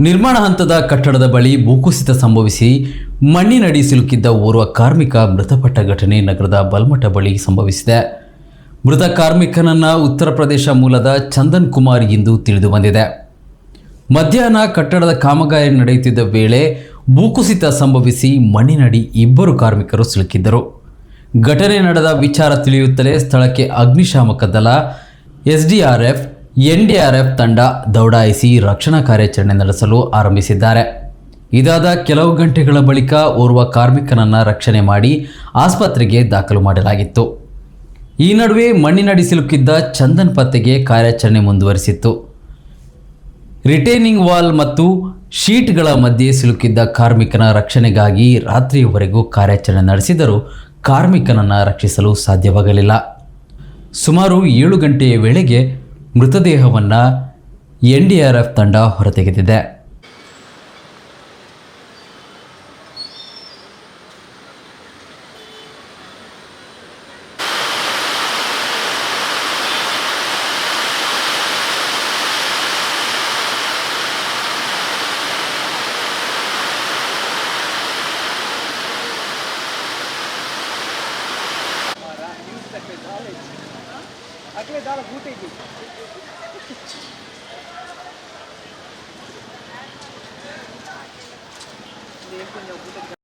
ನಿರ್ಮಾಣ ಹಂತದ ಕಟ್ಟಡದ ಬಳಿ ಭೂಕುಸಿತ ಸಂಭವಿಸಿ ಮಣ್ಣಿನಡಿ ಸಿಲುಕಿದ್ದ ಓರ್ವ ಕಾರ್ಮಿಕ ಮೃತಪಟ್ಟ ಘಟನೆ ನಗರದ ಬಲ್ಮಠ ಬಳಿ ಸಂಭವಿಸಿದೆ. ಮೃತ ಕಾರ್ಮಿಕನನ್ನು ಉತ್ತರ ಪ್ರದೇಶ ಮೂಲದ ಚಂದನ್ ಕುಮಾರ್ ಎಂದು ತಿಳಿದು ಬಂದಿದೆ. ಮಧ್ಯಾಹ್ನ ಕಟ್ಟಡದ ಕಾಮಗಾರಿ ನಡೆಯುತ್ತಿದ್ದ ವೇಳೆ ಭೂಕುಸಿತ ಸಂಭವಿಸಿ ಮಣ್ಣಿನಡಿ ಇಬ್ಬರು ಕಾರ್ಮಿಕರು ಸಿಲುಕಿದ್ದರು. ಘಟನೆ ನಡೆದ ವಿಚಾರ ತಿಳಿಯುತ್ತಲೇ ಸ್ಥಳಕ್ಕೆ ಅಗ್ನಿಶಾಮಕ ದಳ, ಎಸ್ಡಿಆರ್ಎಫ್ ಎನ್ಡಿಆರ್ಎಫ್ ತಂಡ ದೌಡಾಯಿಸಿ ರಕ್ಷಣಾ ಕಾರ್ಯಾಚರಣೆ ನಡೆಸಲು ಆರಂಭಿಸಿದ್ದಾರೆ. ಇದಾದ ಕೆಲವು ಗಂಟೆಗಳ ಬಳಿಕ ಓರ್ವ ಕಾರ್ಮಿಕನನ್ನು ರಕ್ಷಣೆ ಮಾಡಿ ಆಸ್ಪತ್ರೆಗೆ ದಾಖಲು ಮಾಡಲಾಗಿತ್ತು. ಈ ನಡುವೆ ಮಣ್ಣಿನಡಿ ಸಿಲುಕಿದ್ದ ಚಂದನ್ ಪತ್ತೆಗೆ ಕಾರ್ಯಾಚರಣೆ ಮುಂದುವರಿಸಿತ್ತು. ರಿಟೇನಿಂಗ್ ವಾಲ್ ಮತ್ತು ಶೀಟ್ಗಳ ಮಧ್ಯೆ ಸಿಲುಕಿದ್ದ ಕಾರ್ಮಿಕನ ರಕ್ಷಣೆಗಾಗಿ ರಾತ್ರಿಯವರೆಗೂ ಕಾರ್ಯಾಚರಣೆ ನಡೆಸಿದರೂ ಕಾರ್ಮಿಕನನ್ನು ರಕ್ಷಿಸಲು ಸಾಧ್ಯವಾಗಲಿಲ್ಲ. ಸುಮಾರು ಏಳು ಗಂಟೆಯ ವೇಳೆಗೆ ಮೃತದೇಹವನ್ನು ಎನ್ ಡಿ ಆರ್ ಎಫ್ ತಂಡ ಹೊರತೆಗೆದಿದೆ. એટલે દાળ ફૂટી ગઈ દેખ